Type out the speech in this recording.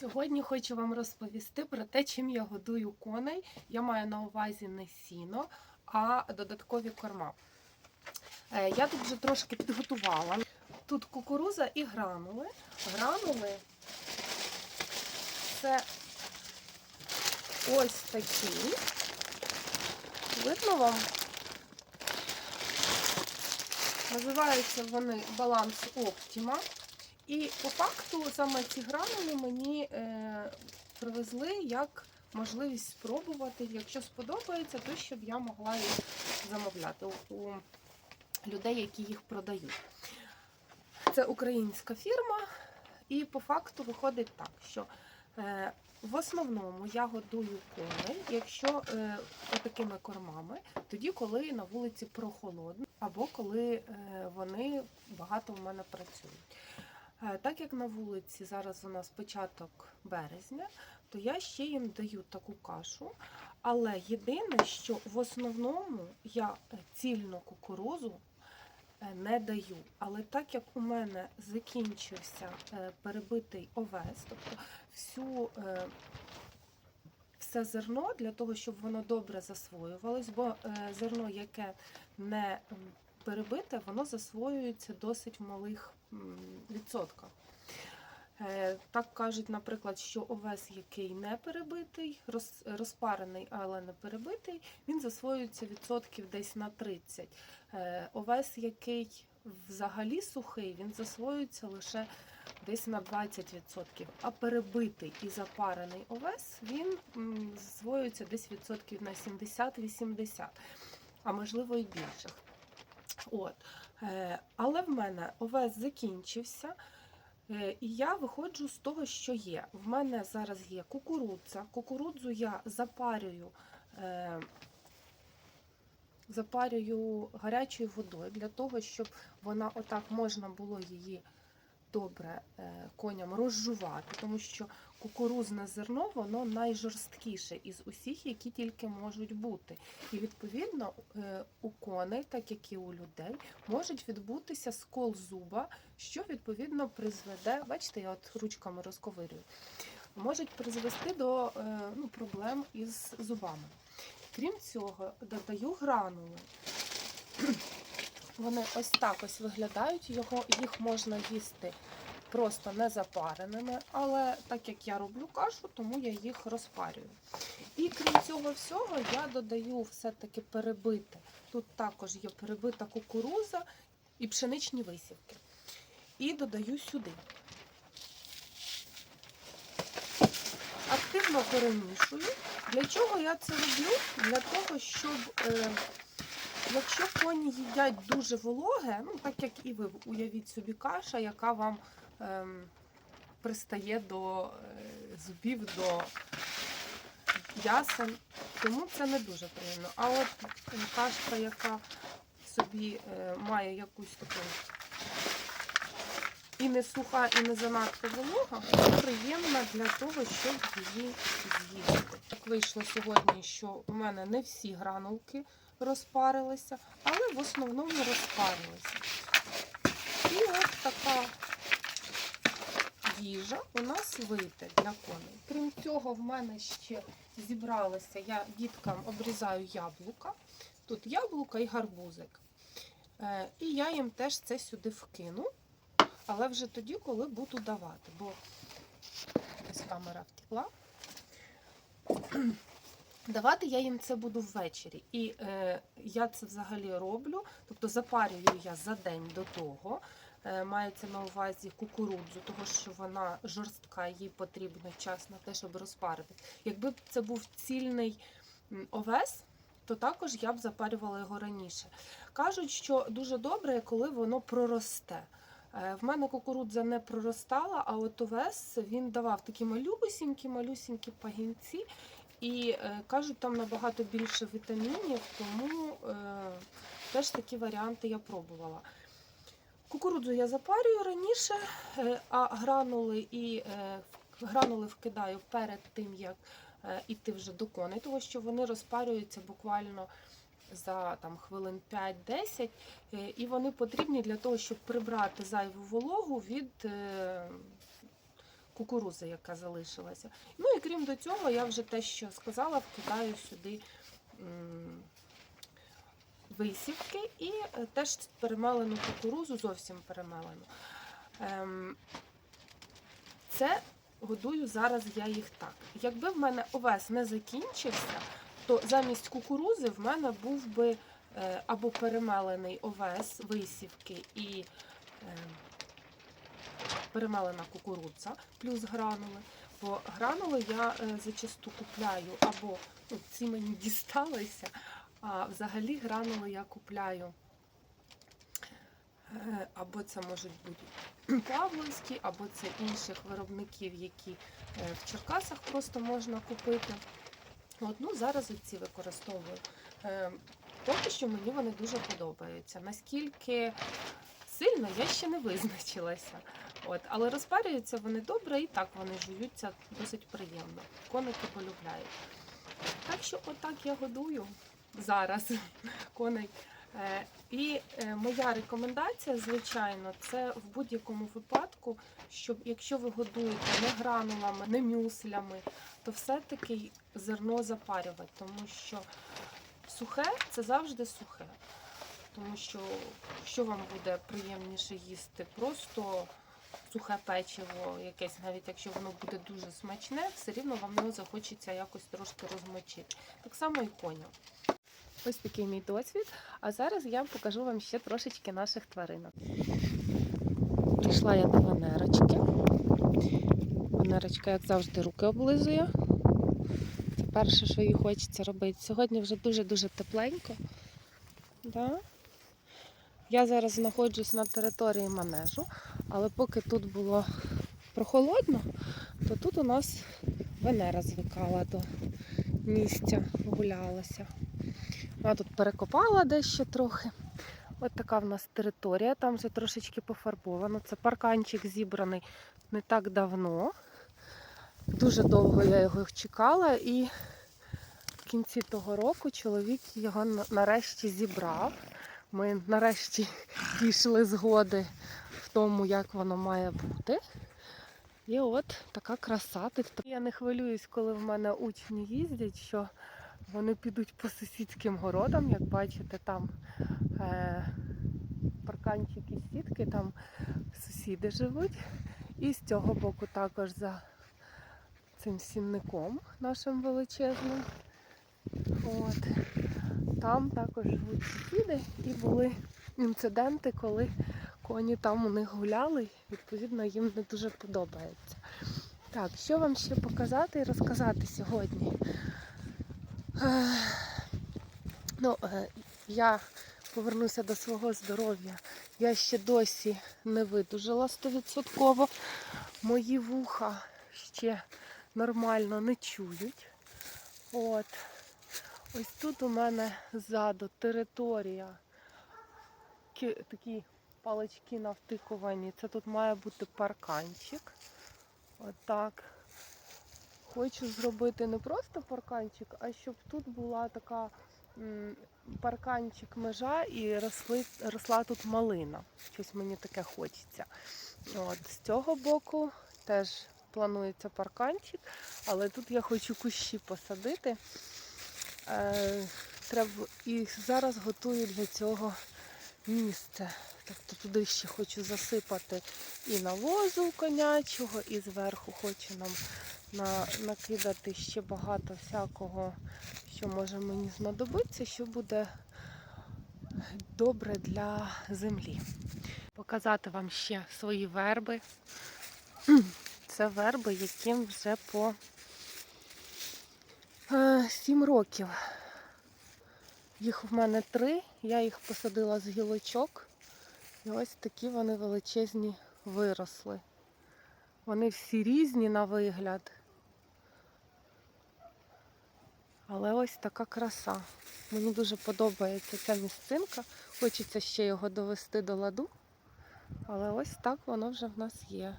Сьогодні хочу вам розповісти про те, чим я годую коней. Я маю на увазі не сіно, а додаткові корма. Е, Я тут вже трошки підготувала. Тут кукуруза і гранули. Гранули це ось такі. Видно вам? Називаються вони баланс Оптіма. І по факту саме ці гранули мені е, привезли як можливість спробувати. Якщо сподобається, то щоб я могла їх замовляти у, людей, які їх продають. Це українська фірма, і по факту виходить так, що е, в основному я годую коней, якщо е, такими кормами, тоді, коли на вулиці прохолодно, або коли е, вони багато в мене працюють. Е, Так як на вулиці зараз у нас початок березня, то я ще їм даю таку кашу. Але єдине, що в основному я цільну кукурузу е, не даю. Але так як у мене закінчився е, перебитий овес, тобто всю, все зерно для того, щоб воно добре засвоювалось, бо зерно, яке не перебите, воно засвоюється досить в малих м, відсотках. Е, Так кажуть, наприклад, що овес, який не перебитий, розпарений, але не перебитий, він засвоюється відсотків десь на 30. Е, Овес, який взагалі сухий, він засвоюється лише десь на 20%. А перебитий і запарений овес, він засвоюється десь відсотків на 70-80, а можливо і більше. От. Е, Але в мене овес закінчився. Е, І я виходжу з того, що є. В мене зараз є кукурудза. Кукурудзу я запарюю, е, запарюю гарячою водою для того, щоб вона отак можна було її добре е, коням розжувати, тому що кукурузне зерно воно найжорсткіше із усіх, які тільки можуть бути. І відповідно е, у коней, так як і у людей, можуть відбутися скол зуба, що відповідно призведе, бачите, я от ручками розковирюю, можуть призвести до е, ну, проблем із зубами. Крім цього, додаю гранули. Вони ось так ось виглядають, його, їх можна їсти просто не запареними, але так як я роблю кашу, тому я їх розпарюю. І крім цього всього, я додаю все-таки перебите. Тут також є перебита кукуруза і пшеничні висівки. І додаю сюди. Активно перемішую. Для чого я це роблю? Для того, щоб е, якщо коні їдять дуже вологе, ну так як і ви, уявіть собі каша, яка вам пристає до е, зубів, до ясен, тому це не дуже приємно. А от кашка, яка собі е, має якусь таку і не суха, і не занадто волога, приємна для того, щоб її з'їсти. Так вийшло сьогодні, що у мене не всі гранулки розпарилися, але в основному розпарилися. І от така їжа у нас вийде для коней. Крім цього, в мене ще зібралися, я діткам обрізаю яблука. Тут яблука і гарбузик. Е, І я їм теж це сюди вкину, але вже тоді, коли буду давати, бо ось камера втекла. Давати я їм це буду ввечері. І е, я це взагалі роблю, тобто запарюю я за день до того. Е, мається на увазі кукурудзу, тому що вона жорстка, їй потрібно час на те, щоб розпарити. Якби це був цільний овес, то також я б запарювала його раніше. Кажуть, що дуже добре, коли воно проросте. Е, В мене кукурудза не проростала, а от овес він давав такі малюсінькі, малюсінькі пагінці. І е, кажуть, там набагато більше вітамінів, тому е, теж такі варіанти я пробувала. Кукурудзу я запарюю раніше, е, а гранули і е, гранули вкидаю перед тим, як е, іти вже до коней, тому що вони розпарюються буквально за там, хвилин 5-10, е, і вони потрібні для того, щоб прибрати зайву вологу від кукурузи, яка залишилася. Ну і крім до цього, я вже те, що сказала, вкидаю сюди висівки і е, теж перемелену кукурузу, зовсім перемелену. Ем, Це годую зараз я їх так. Якби в мене овес не закінчився, то замість кукурузи в мене був би е, або перемелений овес, висівки і е, перемелена кукурудза плюс гранули. Бо гранули я е, зачасту купляю або ну, ці мені дісталися, взагалі гранули я купляю. е, Або це можуть бути Павловські, або це інших виробників, які е, в Черкасах просто можна купити. От, ну, зараз ці використовую. Е, Поки що мені вони дуже подобаються. Наскільки сильно я ще не визначилася. От, але розпарюються вони добре і так вони жуються досить приємно. Коники полюбляють. Так що отак я годую зараз коней. Е, І е, моя рекомендація, звичайно, це в будь-якому випадку, щоб якщо ви годуєте не гранулами, не мюслями, то все-таки зерно запарювати, тому що сухе це завжди сухе. Тому що що вам буде приємніше їсти? Просто сухе печиво, якесь, навіть якщо воно буде дуже смачне, все рівно вам його захочеться якось трошки розмочити. Так само і коням. Ось такий мій досвід. А зараз я покажу вам ще трошечки наших тваринок. Прийшла я до Венерочки. Венерочка, як завжди, руки облизує. Це перше, що їй хочеться робити. Сьогодні вже дуже-дуже тепленько. Да? Я зараз знаходжусь на території манежу, але поки тут було прохолодно, то тут у нас Венера звикала до місця, гулялася. Вона тут перекопала дещо трохи. От така в нас територія, там вже трошечки пофарбовано. Це парканчик зібраний не так давно. Дуже довго я його чекала і в кінці того року чоловік його нарешті зібрав. Ми нарешті дійшли згоди в тому, як воно має бути. І от така краса. Я не хвилююсь, коли в мене учні їздять, що вони підуть по сусідським городам, як бачите, там е, парканчики, сітки, там сусіди живуть. І з цього боку також за цим сінником нашим величезним. От. Там також живуть сусіди і були інциденти, коли коні там у них гуляли, відповідно, їм не дуже подобається. Так, що вам ще показати і розказати сьогодні? Ну, е, я повернуся до свого здоров'я. Я ще досі не видужала стовідсотково. Мої вуха ще нормально не чують. От. Ось тут у мене ззаду територія. Такі палички навтикувані. Це тут має бути парканчик. Отак. Хочу зробити не просто парканчик, а щоб тут була така парканчик межа і росли, росла тут малина. Щось мені таке хочеться. От, з цього боку теж планується парканчик, але тут я хочу кущі посадити. Е, треба, і зараз готую для цього місце. Тобто туди ще хочу засипати і навозу конячого, і зверху хочу нам на, накидати ще багато всякого, що може мені знадобитися, що буде добре для землі. Показати вам ще свої верби. Це верби, яким вже по 7 років. Їх в мене три, я їх посадила з гілочок. І ось такі вони величезні виросли. Вони всі різні на вигляд. Але ось така краса. Мені дуже подобається ця місцинка. Хочеться ще його довести до ладу. Але ось так воно вже в нас є.